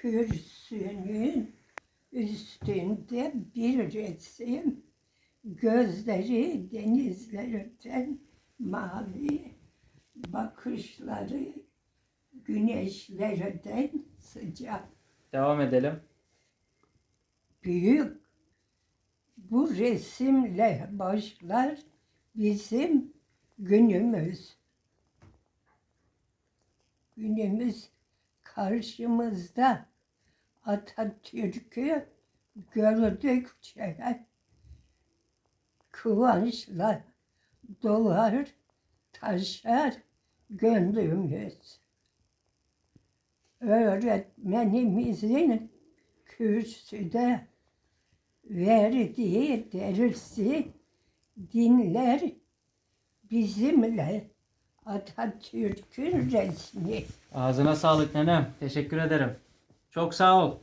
kürsünün üstünde bir resim. Gözleri denizlerden mavi, bakışları güneşlerden sıcak. Devam edelim. Büyük bu resimle başlar bizim günümüz. Günümüz karşımızda Atatürk'ü gördükçe kıvançla dolar, taşar gönlümüz. Öğretmenimizin kürsüde verdiği dersi dinler bizimle Atatürk'ün resmi. Ağzına sağlık nenem. Teşekkür ederim. Çok sağ ol.